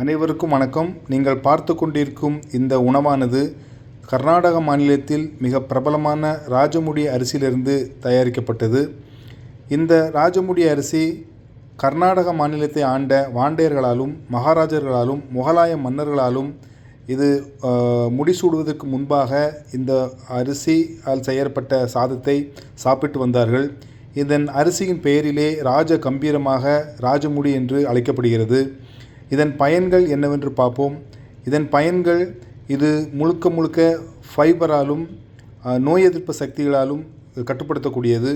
அனைவருக்கும் வணக்கம். நீங்கள் பார்த்து கொண்டிருக்கும் இந்த உணவானது கர்நாடக மாநிலத்தில் மிக பிரபலமான ராஜமுடி அரிசியிலிருந்து தயாரிக்கப்பட்டது. இந்த ராஜமுடி அரிசி கர்நாடக மாநிலத்தை ஆண்ட வாண்டையர்களாலும் மகாராஜர்களாலும் முகலாய மன்னர்களாலும் இது முடிசூடுவதற்கு முன்பாக இந்த அரிசியால் செய்யப்பட்ட சாதத்தை சாப்பிட்டு வந்தார்கள். இதன் அரிசியின் பெயரிலே ராஜ கம்பீரமாக ராஜமுடி என்று அழைக்கப்படுகிறது. இதன் பயன்கள் என்னவென்று பார்ப்போம். இதன் பயன்கள் இது முழுக்க முழுக்க ஃபைபராலும் நோய் எதிர்ப்பு சக்திகளாலும் கட்டுப்படுத்தக்கூடியது.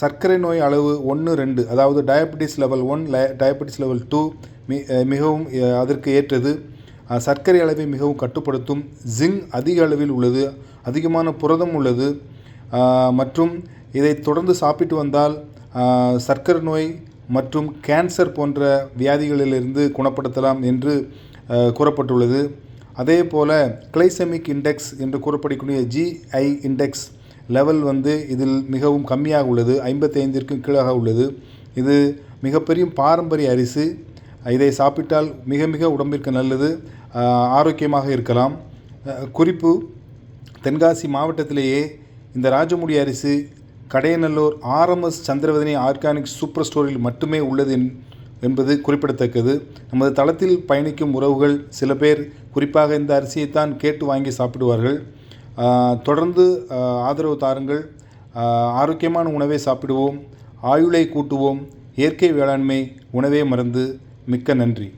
சர்க்கரை நோய் அளவு ஒன்று ரெண்டு அதாவது diabetes level one diabetes level two மி மிகவும் அதற்கு ஏற்றது. சர்க்கரை அளவை மிகவும் கட்டுப்படுத்தும் ஜிங் அதிக அளவில் உள்ளது அதிகமான புரதம் உள்ளது. மற்றும் இதை தொடர்ந்து சாப்பிட்டு வந்தால் சர்க்கரை நோய் மற்றும் கேன்சர் போன்ற வியாதிகளிலிருந்து குணப்படுத்தலாம் என்று கூறப்பட்டுள்ளது. அதே போல் கிளைசெமிக் இண்டெக்ஸ் என்று கூறப்படக்கூடிய ஜிஐ இண்டெக்ஸ் லெவல் வந்து இதில் மிகவும் கம்மியாக உள்ளது. ஐம்பத்தைந்திற்கும் கீழாக உள்ளது. இது மிகப்பெரிய பாரம்பரிய அரிசி. இதை சாப்பிட்டால் மிக மிக உடம்பிற்கு நல்லது. ஆரோக்கியமாக இருக்கலாம். குறிப்பு தென்காசி மாவட்டத்திலேயே இந்த ராஜமுடி அரிசி Kadayanallur RMS Chandravadani organic super ஸ்டோரில் மட்டுமே உள்ளது என்பது குறிப்பிடத்தக்கது. நமது தளத்தில் பயணிக்கும் உறவுகள் சில பேர் குறிப்பாக இந்த அரிசியைத்தான் கேட்டு வாங்கி சாப்பிடுவார்கள். தொடர்ந்து ஆதரவு தாருங்கள். ஆரோக்கியமான உணவை சாப்பிடுவோம். ஆயுளை கூட்டுவோம். இயற்கை வேளாண்மை உணவே மருந்து. மிக்க நன்றி.